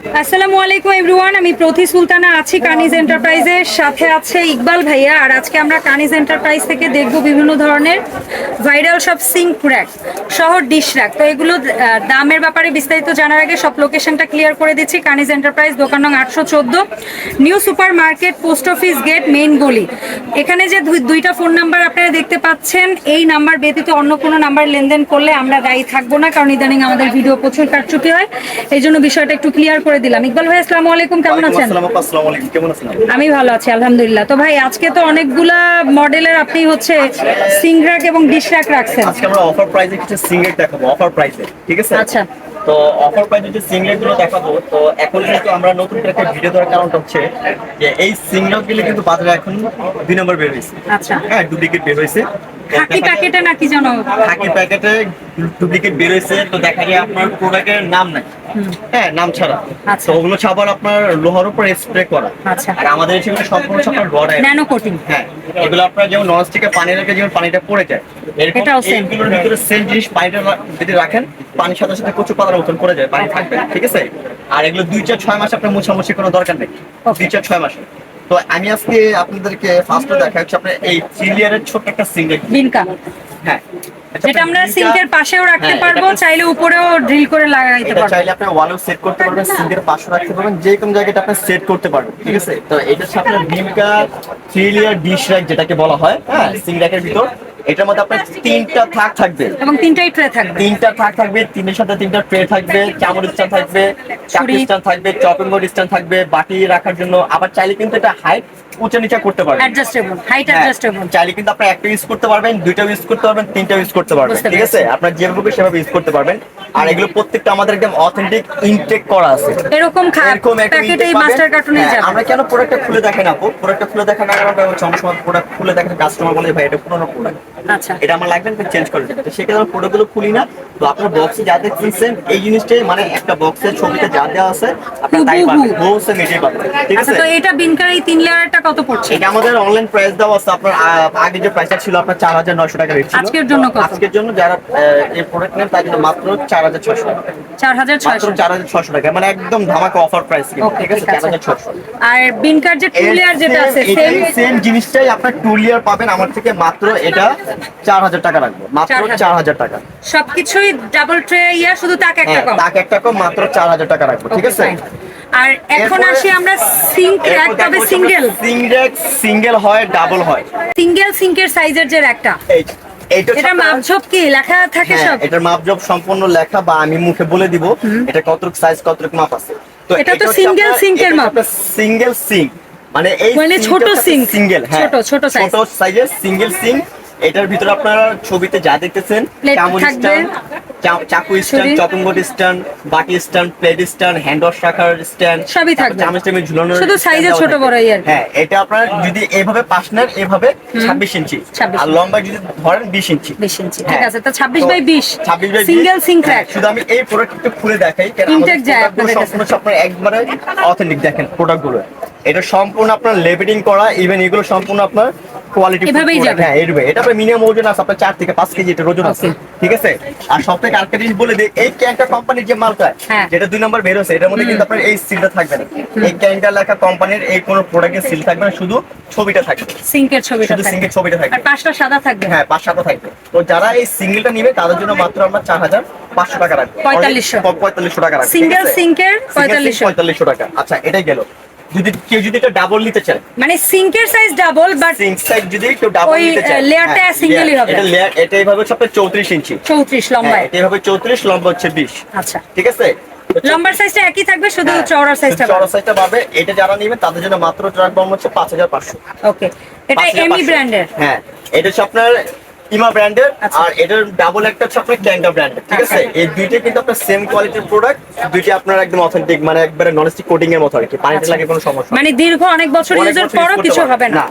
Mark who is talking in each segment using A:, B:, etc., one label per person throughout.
A: আসসালামু আলাইকুম এভরিওয়ান, আমি প্রতি সুলতানা আছি কানিজ এন্টারপ্রাইজের সাথে আছে ইকবাল ভাইয়া, আর আজকে আমরা কানিজ এন্টারপ্রাইজ থেকে দেখব বিভিন্ন ধরনের ভাইরাল সব সিঙ্ক র্যাক, শহর ডিশ র্যাক। তো এগুলো দামের ব্যাপারে বিস্তারিত জানার আগে সব লোকেশনটা ক্লিয়ার করে দিচ্ছি। কানিজ এন্টারপ্রাইজ, দোকান নং আটশো চোদ্দ, new super market post office gate, main গলি। এখানে যে দুই- দুইটা ফোন নাম্বার আপনারা দেখতে পাচ্ছেন, এই নাম্বার ব্যতীত অন্য কোনো নাম্বার লেনদেন করলে আমরা দায়ী থাকব না, কারণ ইদানিং আমাদের ভিডিও প্রচুর কারচুপি হয়। এই জন্য বিষয়টা একটু ক্লিয়ার করে দিলাম। ইকবাল ভাই আসসালামু আলাইকুম কেমন আছেন?
B: আসসালামু আসসালামু আলাইকুম কেমন আছেন?
A: আমি ভালো আছি আলহামদুলিল্লাহ। তো ভাই আজকে তো অনেকগুলা মডেলের আপনি হচ্ছে সিঙ্ক র্যাক এবং ডিশ র্যাক রাখছেন।
B: আজকে আমরা অফার প্রাইসে কিছু সিঙ্গেল দেখাবো অফার প্রাইসে ঠিক আছে?
A: আচ্ছা।
B: তো অফার প্রাইসে যে সিঙ্গেলগুলো দেখাবো তো এখন কিন্তু আমরা নতুন করে একটা ভিডিও দেওয়ার কারণটা হচ্ছে যে এই সিঙ্গেলগুলো কিন্তু বাজারে এখন দুই নম্বর বের হয়েছে।
A: আচ্ছা।
B: হ্যাঁ ডুপ্লিকেট বের হয়েছে।
A: খাকি প্যাকেটে নাকি জানো
B: থাকি প্যাকেটে ডুপ্লিকেট বের হয়েছে তো দেখা যায় আপনার প্রোডাক্টের নাম নাই। হ্যাঁ নাম ছাড়া।
A: আচ্ছা।
B: তো ওগুলো ছাপার আপনার লোহার উপর স্প্রে করা।
A: আচ্ছা।
B: আর আমাদের সেগুলো সম্পূর্ণ ছাপার রড
A: ন্যানো কোটিং
B: হ্যাঁ এগুলো আপনার যেমন ননস্টিকে পানি রেখে যেমন পানিটা পড়ে যায়
A: এটাও same।
B: এইগুলোর ভিতরে সেম জিনিস পানিটা যদি রাখেন পানির সাথে সাথে কচু পাতার মতন পড়ে যায় পানি থাকবে ঠিক আছে? আর এগুলো দুই চার ছয় মাস আপনার মোছামুছি কোনো দরকার নেই। দুই চার ছয় মাসে। তো আমি আজকে আপনাদেরকে ফার্স্টে দেখা হচ্ছে আপনার এই চিলিয়ারের ছোট্ট একটা সিঙ্গেল।
A: বিনকা
B: হ্যাঁ।
A: যেটা আমরা সিঙ্কের পাশেও রাখতে
B: হ্যাঁ,
A: পারব চাইলে উপরেও ড্রিল করে লাগাইতে পারব।
B: চাইলে আপনি ওয়ালেও সেট করতে পারবেন সিঙ্কের পাশে রাখতে পারবেন যে কোনো জায়গাটা আপনি সেট করতে পারবেন ঠিক আছে? তো এটা সাথে আপনার ভিমকা থ্রি লেয়ার ডিশ র্যাক যেটাকে বলা হয় হ্যাঁ সিঙ্ক র্যাকের ভিতর। এটার মধ্যে আপনার তিনটা থাক থাকবে।
A: এবং তিনটাই ট্রে থাকবে।
B: তিনটা থাক থাকবে তিনের সাথে তিনটা ট্রে থাকবে চামচ স্ট্যান্ড থাকবে চাকরি। স্ট্যান্ড থাকবে চপিং বোর্ড স্ট্যান্ড থাকবে বাটি রাখার জন্য। আবার চাইলে কিন্তু এটা হাইট উঁচা নিচা করতে পারবেন।
A: অ্যাডজাস্টেবল হাইট অ্যাডজাস্টেবল
B: চাইলে কিন্তু আপনি একটা ইউজ করতে পারবেন দুইটা ইউজ করতে পারবেন তিনটা ইউজ করতে পারবেন ঠিক আছে? আপনার যেভাবে সেভাবে ইউজ করতে পারবেন। আর এগুলো প্রত্যেকটা আমাদের একদম অথেন্টিক ইনটেক করা আছে।
A: এরকম
B: এরকম
A: প্যাকেট এই মাস্টার কার্টুনে
B: হ্যাঁ,
A: যাবে।
B: আমরা কেন প্রোডাক্টটা খুলে দেখেন আপু? প্রোডাক্টটা খুলে কারণটা হচ্ছে অনেক সময় প্রোডাক্ট খুলে দেখেন কাস্টমার বলে ভাই এটা পুরোনো প্রোডাক্ট এটা আমার লাগবে না চেঞ্জ করে তো সেক্ষেত্রে আমরা প্রোডাক্টগুলো খুলি না। তো আপনার বক্সে যা দেখছেন এই জিনিসটাই মানে একটা বক্সের ছবিতে যা দেওয়া আছে আপনার তাই পাবেন। হোলসেল মিটিয়ে পাবেন। ঠিক
A: আচ্ছা
B: আছে?
A: তো এটা বিনকার এই তিন লেয়ারটা কত পড়ছে?
B: এটা আমাদের অনলাইন প্রাইস দেওয়া আছে। আপনার আগে যে প্রাইসটা ছিল আপনার চার হাজার নয়শো টাকা রেট ছিল।
A: আজকের জন্য কত?
B: আজকের জন্য যারা এই প্রোডাক্ট নেন তার জন্য মাত্র চার হাজার ছশো টাকা।
A: চার হাজার
B: মাত্র
A: ছয়শো।
B: চার হাজার ছশো টাকা। মানে একদম ধামাকা অফার প্রাইস ঠিক আছে? চার হাজার ছশো
A: আর বিনকার যে টু লেয়ার যেটা আছে সেম
B: সেম জিনিসটাই আপনার টু লিয়ার পাবেন। আমার থেকে মাত্র এটা চার হাজার টাকা রাখব মাত্র চার হাজার টাকা।
A: সবকিছুই ডাবল ট্রে ইয়া শুধু তাক একটা
B: হ্যাঁ
A: কম।
B: তাক একটা কম মাত্র চার হাজার টাকা রাখব ঠিক আছে?
A: আর এখন আসি আমরা সিঙ্ক র্যাক তবে সিঙ্গেল
B: সিঙ্গেল সিঙ্গেল হয় ডাবল হয়।
A: সিঙ্গেল সিঙ্কের সাইজের যে র্যাকটা এটা মাপঝোপ কি? লেখা থাকে
B: হ্যাঁ,
A: সব?
B: এটার মাপজোপ সম্পূর্ণ লেখা বা আমি মুখে বলে দিব এটা কতটুক সাইজ কতটুক মাপ আছে। তো
A: এটা তো sink এর মাপ।
B: সিঙ্গেল সিঙ্ক মানে এই
A: মানে ছোট sink।
B: সিঙ্গেল হ্যাঁ।
A: ছোট, ছোট size।
B: ছোট সাইজের সিঙ্গেল সিঙ্ক এটার ভিতরে আপনারা ছবিতে যা দেখতেছেন
A: থাকবে।
B: স্ট্যান্ড চাকু স্ট্যান্ড। চপিং বোর্ড স্ট্যান্ড বাটি stand plate stand hand wash রাখার স্ট্যান্ড
A: সবই থাকবে।
B: চামচ টামচ ঝুলানোর
A: শুধু
B: দেওয়া
A: ছোট বড় এই আর
B: হ্যাঁ এটা আপনার যদি এভাবে নেন এভাবে ছাব্বিশ ইঞ্চি। আর লম্বা যদি ধরেন বিশ ইঞ্চি।
A: বিশ ইঞ্চি। ঠিক
B: হ্যাঁ।
A: আছে তো ছাব্বিশ
B: তো
A: বাই বিশ।
B: 26 বাই 20
A: সিঙ্গেল সিঙ্ক র্যাক
B: শুধু আমি এই প্রোডাক্টটা খুলে দেখাই কারণ আমাদের
A: যায় আপনাদের কাছে।
B: সম্পূর্ণ আপনার একবারে অথেন্টিক দেখেন প্রোডাক্টগুলো। এটা সম্পূর্ণ আপনার লেবেলিং করা ইভেন এগুলো সম্পূর্ণ আপনার কোয়ালিটি
A: এভাবেই যাবে।
B: হ্যাঁ এরবে। এটা মিনিমাম ওজন আছে আপনার চার থেকে পাঁচ কেজি এটা ওজন আছে ঠিক আছে? আর সব থেকে আরেকটা জিনিস বলে দিই এই ক্যানটা কোম্পানির যে মালটা
A: হ্যাঁ।
B: যেটা দুই নম্বর বের হচ্ছে এটার মধ্যে কিন্তু আপনার এই সিলটা থাকবে না। এই ক্যানটা লেখা কোম্পানির এই কোনো প্রোডাক্টের সিল থাকবে না শুধু ছবিটা থাকবে।
A: সিঙ্কের ছবিটা
B: শুধু
A: থাকবে।
B: সিঙ্গেল ছবিটা থাকবে।
A: আর পাঁচটা সাদা থাকবে?
B: হ্যাঁ পাঁচ সাতটা থাকবে। তো যারা এই সিঙ্গেলটা নিবে তাদের জন্য মাত্র আমরা চার হাজার পাঁচশো টাকা রাখব।
A: 4500
B: অনেক- পঁয়তাল্লিশশো টাকা রাখব
A: সিঙ্গেল সিঙ্কের পঁয়তাল্লিশশো।
B: পঁয়তাল্লিশশো টাকা। আচ্ছা এটাই গেল। যদি কেউ যদি এটা ডাবল নিতে চায়।
A: মানে সিঙ্কের size double but
B: sink side যদি কেউ ডাবল নিতে চায়।
A: লেয়ারটা
B: হ্যাঁ,
A: single-ই
B: লেয়ার-
A: হবে।
B: এটা লেয়ার এটা এইভাবে হচ্ছে আপনার চৌত্রিশ ইঞ্চি।
A: চৌত্রিশ লম্বা
B: এটা এইভাবে চৌত্রিশ লম্বা হচ্ছে বিশ।
A: আচ্ছা।
B: ঠিক আছে?
A: লম্বার সাইজটা একই থাকবে শুধু
B: হ্যাঁ,
A: চওড়ার সাইজটা
B: চওড়া সাইজটা পাবে এটা যারা নিবে তাদের জন্য মাত্র রাখব আমরা হচ্ছে পাঁচ হাজার পাঁচশো।
A: ওকে এটা এমি ব্র্যান্ডের
B: হ্যাঁ এটা হচ্ছে আপনার ইমা ব্র্যান্ডের
A: আচ্ছা।
B: আর এটার ডাবল একটা হচ্ছে আপনার ক্যান্ডা ব্র্যান্ডের ঠিক আছে
A: আচ্ছা।
B: এই দুইটা কিন্তু আপনার সেম কোয়ালিটির প্রোডাক্ট দুইটা আপনার একদম অথেন্টিক মানে একবারে ননস্টিক কোটিং এর মতো আর কি পানিতে
A: আচ্ছা।
B: লাগে কোনো সমস্যা
A: মানে দীর্ঘ অনেক বছর ইউজের পরও কিছু হবে না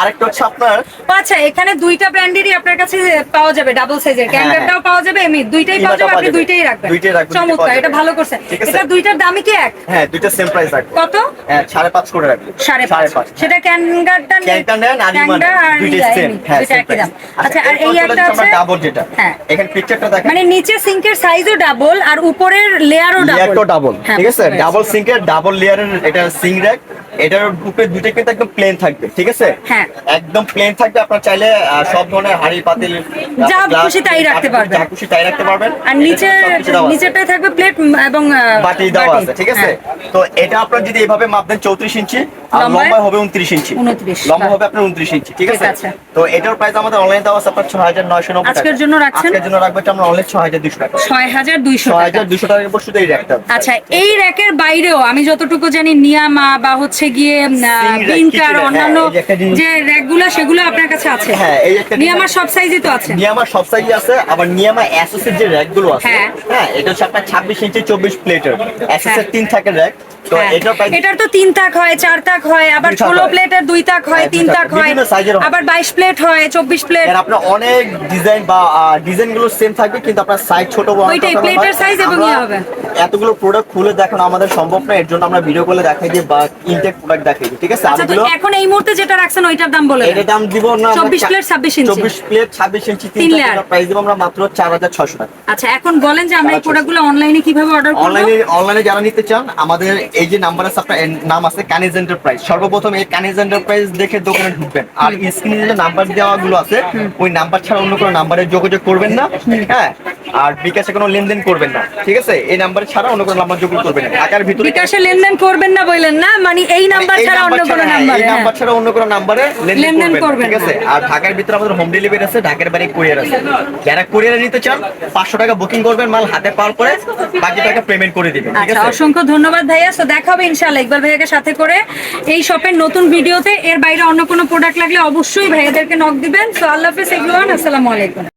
B: আরেকটা হচ্ছে আপনার
A: আচ্ছা এখানে দুইটা ব্র্যান্ডেরই আপনার কাছে পাওয়া যাবে ডাবল সাইজের
B: হ্যাঁ,
A: ক্যান্ডারটাও পাওয়া যাবে এমনি দুইটাই পাওয়া যাবে আপনি দুইটাই রাখবেন।
B: দুইটাই রাখবেন,
A: চমৎকার এটা ভালো
B: আছে।
A: এটা দুইটার দামই কি এক?
B: হ্যাঁ দুইটা সেম প্রাইস
A: কত?
B: হ্যাঁ সাড়ে পাঁচ করে রাখব।
A: সাড়ে পাঁচ। সেটা ক্যানগারটা
B: ক্যানটা নেন আর ইমান
A: আর
B: দুইটাই সেম হ্যাঁ
A: দুইটা
B: price।
A: আচ্ছা আর এই একটা আছে
B: ডাবল যেটা।
A: হ্যাঁ।
B: এখানে পিকচারটা দেখেন।
A: মানে নিচে সিঙ্কের সাইজও ডাবল আর উপরের লেয়ারও ডাবল
B: লেয়ারটাও ডাবল
A: হ্যাঁ,
B: ঠিক আছে? ডাবল সিঙ্কের ডাবল লেয়ারের এটা সিং র্যাক এটার উপরে দুটো কিন্তু একদম প্লেন থাকবে। ঠিক আছে?
A: হ্যাঁ।
B: একদম প্লেন থাকবে আপনার চাইলে সব ধরনের হাড়ি পাতিল
A: যা খুশি তাই রাখতে পারবেন।
B: যা খুশি তাই রাখতে পারবেন।
A: আর নিচে নিচেটাই থাকবে প্লেট এবং
B: বাটি দেওয়া আছে ঠিক আছে?
A: হ্যাঁ।
B: তো এটা আপনার যদি এভাবে মাপ দেন চৌত্রিশ ইঞ্চি আর লম্বা হবে উনত্রিশ ইঞ্চি।
A: 29,
B: লম্বা হবে আপনার উনত্রিশ ইঞ্চি ঠিক
A: ঠিক
B: আছে।
A: আছে।
B: তো এটার প্রাইস আমাদের অনলাইন দেওয়া আছে আপনার ছয় হাজার নয়শো নব্বই
A: আজকের জন্য রাখছেন?
B: আজকের জন্য রাখব আমরা অনলাইন ছয় টাকা।
A: ছয় হাজার দুইশো
B: ছয়
A: টাকা
B: হাজার দুশো টাকা শুধু এই র্যাকটা
A: আচ্ছা এই র্যাকের বাইরেও আমি যতটুকু জানি নিয়ামা বা হচ্ছে গিয়ে বিনকার অন্যান্য
B: হ্যাঁ, যে
A: র্যাকগুলো সেগুলো আপনার কাছে আছে?
B: হ্যাঁ, এই একটা জিনিস-
A: নিয়ামার সব সাইজই তো আছে?
B: নিয়ামা সব সাইজে আছে আবার নিয়ামা এসএস এর যে র্যাকগুলো আছে
A: হ্যাঁ।
B: হ্যাঁ এটা হচ্ছে আপনার ছাব্বিশ ইঞ্চি চব্বিশ প্লেটের এসএস
A: হ্যাঁ।
B: তিন থাকে র্যাক তো
A: হ্যাঁ।
B: এটার
A: তো তিন তাক হয় চার তাক হয় আবার ষোলো। প্লেটের দুই তাক হয়
B: হ্যাঁ,
A: তিন
B: তাক
A: তাক
B: হয়।
A: আবার বাইশ প্লেট হয় চব্বিশ প্লেট
B: আপনার অনেক ডিজাইন বা ডিজাইনগুলো সেম থাকবে কিন্তু আপনার সাইজ ছোট বড়
A: ওইটাই,
B: প্লেটের
A: size এবং ইয়ে হবে।
B: এতগুলো প্রোডাক্ট খুলে দেখানো আমাদের সম্ভব না এর জন্য আমরা ভিডিও করে দেখাই দিই বা ইনটেক প্রোডাক্ট দেখাই দিই ঠিক আছে?
A: আচ্ছা এখন এই মুহূর্তে যেটা রাখছেন ওইটার দাম বলে
B: এটার দাম দিব না
A: 24 plate, 26 ইঞ্চি।
B: চব্বিশ প্লেট ছাব্বিশ ইঞ্চি
A: তিন layer।
B: প্রাইস দিব আমরা মাত্র চার হাজার ছশো টাকা।
A: আচ্ছা এখন বলেন যে আমরা এই। প্রোডাক্টগুলো অনলাইনে কীভাবে অর্ডার করব?
B: অনলাইনে অনলাইনে যারা নিতে চান আমাদের এই যে নাম্বার আছে আপনার নাম আছে কানিজ এন্টারপ্রাইজ সর্বপ্রথম এই কানিজ এন্টারপ্রাইজ দেখে দোকানে ঢুকবেন। আর স্ক্রিনে যে নাম্বার দেওয়া গুলো আছে ওই নাম্বার ছাড়া অন্য কোনো নাম্বারে যোগাযোগ করবেন না হ্যাঁ? আর বিকাশে কোনো লেনদেন করবেন না ঠিক আছে? এই নাম্বার ছাড়া অন্য কোনো নাম্বার যোগাযোগ করবেন ঢাকার ভিতরে
A: বিকাশে লেনদেন করবেন না বললেন না মানে এই নাম্বার ছাড়া অন্য কোনো
B: হ্যাঁ,
A: নাম্বার
B: এই নাম্বার ছাড়া অন্য কোনো নাম্বারে লেনদেন করবেন ঠিক আছে? আর ঢাকার ভিতরে আমাদের হোম ডেলিভারি আছে ঢাকার বাড়ি কুরিয়ার আছে। যারা কুরিয়ারে নিতে চান পাঁচশো টাকা বুকিং করবেন মাল হাতে পাওয়ার পরে বাকি টাকা পেমেন্ট করে দিবেন ঠিক
A: আচ্ছা
B: আছে?
A: অসংখ্য ধন্যবাদ ভাইয়া। তো দেখা হবে ইনশাআল্লাহ ইকবাল ভাইয়াকে সাথে করে এই শপের নতুন ভিডিওতে এর বাইরে অন্য কোনো প্রোডাক্ট লাগলে অবশ্যই ভাইয়াদেরকে নক দিবেন। তো আল্লাহ হাফেজ এভরিওয়ান আসসালামু আলাইকুম।